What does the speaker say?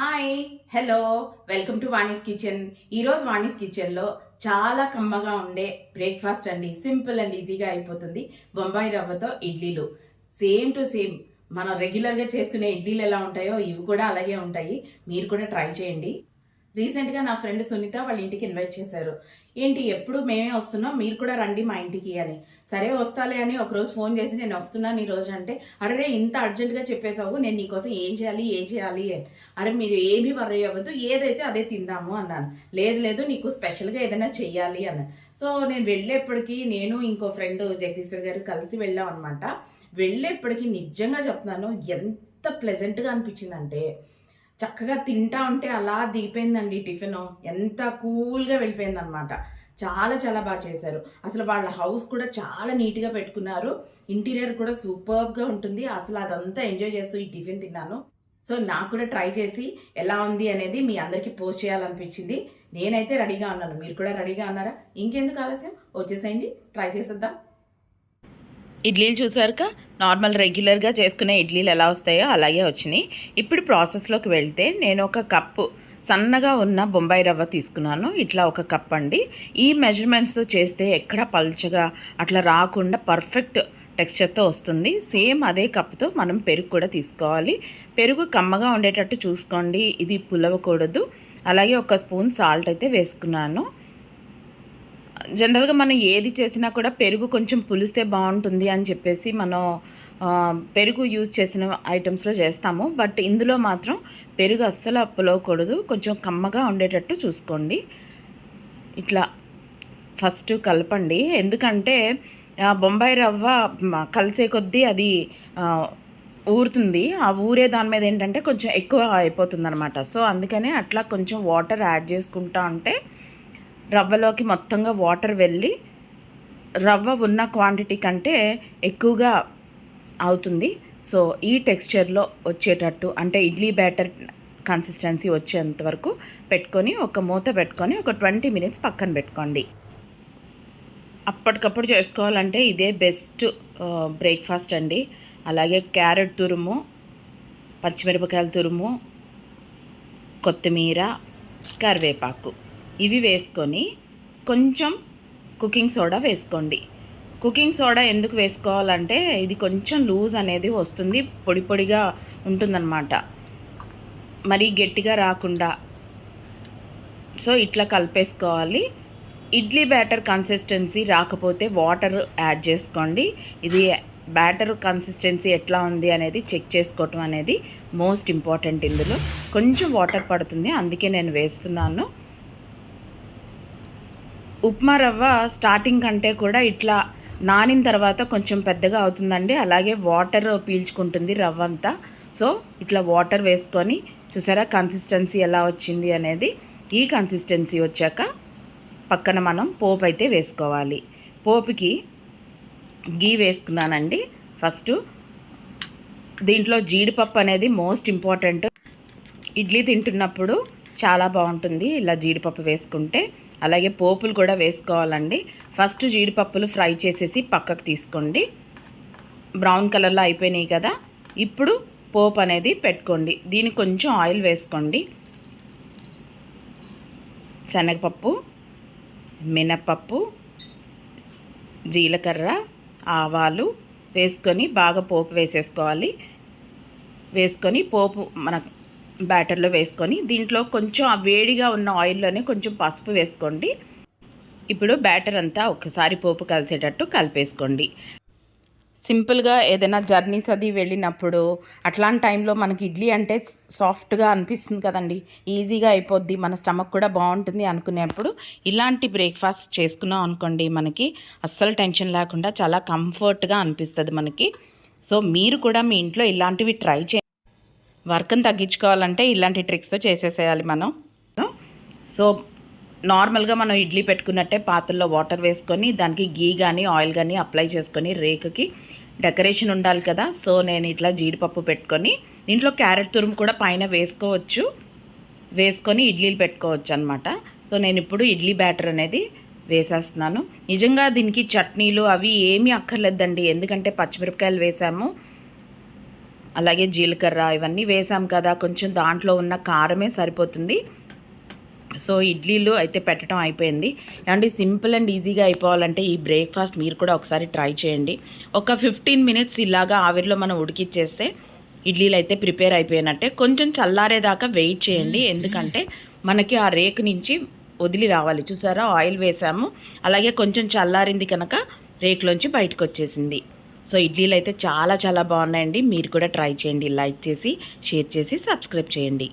Hi hello welcome to Vani's kitchen ఈరోజు వాణిస్ కిచెన్లో చాలా కమ్మగా ఉండే బ్రేక్ఫాస్ట్ అండి. సింపుల్ అండ్ ఈజీగా అయిపోతుంది. బొంబాయి రవ్వతో ఇడ్లీలు. సేమ్ టు సేమ్ మనం రెగ్యులర్గా చేసుకునే ఇడ్లీలు ఎలా ఉంటాయో ఇవి కూడా అలాగే ఉంటాయి. మీరు కూడా ట్రై చేయండి. రీసెంట్గా నా ఫ్రెండ్ సునీత వాళ్ళ ఇంటికి ఇన్వైట్ చేశారు. ఏంటి ఎప్పుడు మేమే వస్తున్నాం మీరు కూడా రండి మా ఇంటికి అని. సరే వస్తాలే అని ఒకరోజు ఫోన్ చేసి నేను వస్తున్నాను ఈరోజు అంటే అరే ఇంత అర్జెంటుగా చెప్పేసావు నేను నీకోసం ఏం చేయాలి ఏం చేయాలి అని. అరే మీరు ఏమీ వర్రీ అవ్వద్దు ఏదైతే అదే తిందాము అన్నాను. లేదు లేదు నీకు స్పెషల్గా ఏదైనా చెయ్యాలి అన్నాను. సో నేను వెళ్ళేప్పటికీ నేను ఇంకో ఫ్రెండ్ జగదీశ్వర్ గారు కలిసి వెళ్ళాం అనమాట వెళ్ళేప్పటికీ నిజంగా చెప్తున్నాను ఎంత ప్లెజెంట్గా అనిపించిందంటే చక్కగా తింటా ఉంటే అలా దిగిపోయిందండి టిఫిన్. ఎంత కూల్గా వెళ్ళిపోయింది అనమాట చాలా చాలా బాగా చేశారు. అసలు వాళ్ళ హౌస్ కూడా చాలా నీట్గా పెట్టుకున్నారు. ఇంటీరియర్ కూడా సూపర్గా ఉంటుంది. అసలు అదంతా ఎంజాయ్ చేస్తూ ఈ టిఫిన్ తిన్నాను. సో నాకు కూడా ట్రై చేసి ఎలా ఉంది అనేది మీ అందరికీ పోస్ట్ చేయాలనిపించింది. నేనైతే రెడీగా ఉన్నాను. మీరు కూడా రెడీగా ఉన్నారా? ఇంకెందుకు ఆలస్యం? వచ్చేసేయండి. ట్రై చేసేద్దాం. ఇడ్లీలు చూసారుక నార్మల్ రెగ్యులర్గా చేసుకునే ఇడ్లీలు ఎలా వస్తాయో అలాగే వచ్చినాయి. ఇప్పుడు ప్రాసెస్లోకి వెళ్తే నేను ఒక కప్పు సన్నగా ఉన్న బొంబాయి రవ్వ తీసుకున్నాను. ఇట్లా ఒక కప్ అండి. ఈ మెజర్మెంట్స్తో చేస్తే ఎక్కడ పల్చగా అట్లా రాకుండా పర్ఫెక్ట్ టెక్స్చర్తో వస్తుంది. సేమ్ అదే కప్తో మనం పెరుగు కూడా తీసుకోవాలి. పెరుగు కమ్మగా ఉండేటట్టు చూసుకోండి. ఇది పులవకూడదు. అలాగే ఒక స్పూన్ సాల్ట్ అయితే వేసుకున్నాను. జనరల్గా మనం ఏది చేసినా కూడా పెరుగు కొంచెం పులిస్తే బాగుంటుంది అని చెప్పేసి మనం పెరుగు యూజ్ చేసిన ఐటమ్స్లో చేస్తాము. బట్ ఇందులో మాత్రం పెరుగు అస్సలు పులవకూడదు కొంచెం కమ్మగా ఉండేటట్టు చూసుకోండి. ఇట్లా ఫస్ట్ కలపండి. ఎందుకంటే బొంబాయి రవ్వ కలిసే కొద్దీ అది ఊరుతుంది. ఆ ఊరే దాని మీద ఏంటంటే కొంచెం ఎక్కువ అయిపోతుంది అనమాట సో అందుకనే అట్లా కొంచెం వాటర్ యాడ్ చేసుకుంటా ఉంటే రవ్వలోకి మొత్తంగా వాటర్ వెళ్ళి రవ్వ ఉన్న క్వాంటిటీ కంటే ఎక్కువగా అవుతుంది. సో ఈ టెక్స్చర్లో వచ్చేటట్టు అంటే ఇడ్లీ బ్యాటర్ కన్సిస్టెన్సీ వచ్చేంత వరకు పెట్టుకొని ఒక మూత పెట్టుకొని ఒక ట్వంటీ మినిట్స్ పక్కన పెట్టుకోండి. అప్పటికప్పుడు చేసుకోవాలంటే ఇదే బెస్ట్ బ్రేక్ఫాస్ట్ అండి. అలాగే క్యారెట్ తురుము పచ్చిమిరపకాయల తురుము కొత్తిమీర కరివేపాకు. ఇవి వేసుకొని కొంచెం కుకింగ్ సోడా వేసుకోండి. కుకింగ్ సోడా ఎందుకు వేసుకోవాలంటే ఇది కొంచెం లూజ్ అనేది వస్తుంది పొడి పొడిగా ఉంటుందన్నమాట. మరీ గట్టిగా రాకుండా. సో ఇట్లా కలిపేసుకోవాలి. ఇడ్లీ బ్యాటర్ కన్సిస్టెన్సీ రాకపోతే వాటర్ యాడ్ చేసుకోండి. ఇది బ్యాటర్ కన్సిస్టెన్సీ ఎట్లా ఉంది అనేది చెక్ చేసుకోవటం అనేది మోస్ట్ ఇంపార్టెంట్ ఇందులో. కొంచెం వాటర్ పడుతుంది అందుకే నేను వేస్తున్నాను. ఉప్మా రవ్వ స్టార్టింగ్ కంటే కూడా ఇట్లా నానిన తర్వాత కొంచెం పెద్దగా అవుతుందండి. అలాగే వాటర్ పీల్చుకుంటుంది రవ్వ అంతా. సో ఇట్లా వాటర్ వేసుకొని చూసారా కన్సిస్టెన్సీ ఎలా వచ్చింది అనేది? ఈ కన్సిస్టెన్సీ వచ్చాక పక్కన మనం పోపు అయితే వేసుకోవాలి. పోపుకి గీ వేసుకున్నానండి. ఫస్ట్ దీంట్లో జీడిపప్పు అనేది మోస్ట్ ఇంపార్టెంట్ ఇడ్లీ తింటున్నప్పుడు చాలా బాగుంటుంది ఇలా జీడిపప్పు వేసుకుంటే. అలాగే పోపులు కూడా వేసుకోవాలండి. ఫస్ట్ జీడిపప్పులు ఫ్రై చేసేసి పక్కకు తీసుకోండి. బ్రౌన్ కలర్లో అయిపోయినాయి కదా. ఇప్పుడు పోపు అనేది పెట్టుకోండి. దీనికి కొంచెం ఆయిల్ వేసుకోండి. శనగపప్పు మినపప్పు జీలకర్ర ఆవాలు వేసుకొని బాగా పోపు వేసేసుకోవాలి. వేసుకొని పోపు మన బ్యాటర్లో వేసుకొని దీంట్లో కొంచెం ఆ వేడిగా ఉన్న ఆయిల్లోనే కొంచెం పసుపు వేసుకోండి. ఇప్పుడు బ్యాటర్ అంతా ఒకసారి పోపు కలిసేటట్టు కలిపేసుకోండి. సింపుల్గా ఏదైనా జర్నీస్ అది వెళ్ళినప్పుడు అట్లాంటి టైంలో మనకి ఇడ్లీ అంటే సాఫ్ట్గా అనిపిస్తుంది కదండి. ఈజీగా అయిపోద్ది మన స్టమక్ కూడా బాగుంటుంది అనుకునేప్పుడు ఇలాంటి బ్రేక్ఫాస్ట్ చేసుకున్నాం అనుకోండి మనకి అస్సలు టెన్షన్ లేకుండా చాలా కంఫర్ట్గా అనిపిస్తుంది మనకి. సో మీరు కూడా మీ ఇంట్లో ఇలాంటివి ట్రై చే వర్క్ని తగ్గించుకోవాలంటే ఇలాంటి ట్రిక్స్తో చేసేసేయాలి మనం. సో నార్మల్గా మనం ఇడ్లీ పెట్టుకున్నట్టే పాత్రలో వాటర్ వేసుకొని దానికి గీ కానీ ఆయిల్ కానీ అప్లై చేసుకొని రేకుకి డెకరేషన్ ఉండాలి కదా. సో నేను ఇట్లా జీడిపప్పు పెట్టుకొని దీంట్లో క్యారెట్ తురుము కూడా పైన వేసుకోవచ్చు. వేసుకొని ఇడ్లీలు పెట్టుకోవచ్చు అనమాట సో నేను ఇప్పుడు ఇడ్లీ బ్యాటర్ అనేది వేసేస్తున్నాను. నిజంగా దీనికి చట్నీలు అవి ఏమీ అక్కర్లేదండి. ఎందుకంటే పచ్చిమిరపకాయలు వేసాము. అలాగే జీలకర్ర ఇవన్నీ వేసాం కదా కొంచెం దాంట్లో ఉన్న కారమే సరిపోతుంది. సో ఇడ్లీలు అయితే పెట్టడం అయిపోయింది. అండి సింపుల్ అండ్ ఈజీగా అయిపోవాలంటే ఈ బ్రేక్ఫాస్ట్ మీరు కూడా ఒకసారి ట్రై చేయండి. ఒక ఫిఫ్టీన్ మినిట్స్ ఇలాగా ఆవిరిలో మనం ఉడికిచ్చేస్తే ఇడ్లీలు అయితే ప్రిపేర్ అయిపోయినట్టే. కొంచెం చల్లారేదాకా వెయిట్ చేయండి. ఎందుకంటే మనకి ఆ రేకు నుంచి వదిలి రావాలి. చూసారా? ఆయిల్ వేసాము. అలాగే కొంచెం చల్లారింది కనుక రేకులోంచి బయటకు వచ్చేసింది. సో ఇడ్లీలు అయితే చాలా చాలా బాగున్నాయండి. మీరు కూడా ట్రై చేయండి. లైక్ చేసి షేర్ చేసి సబ్స్క్రైబ్ చేయండి.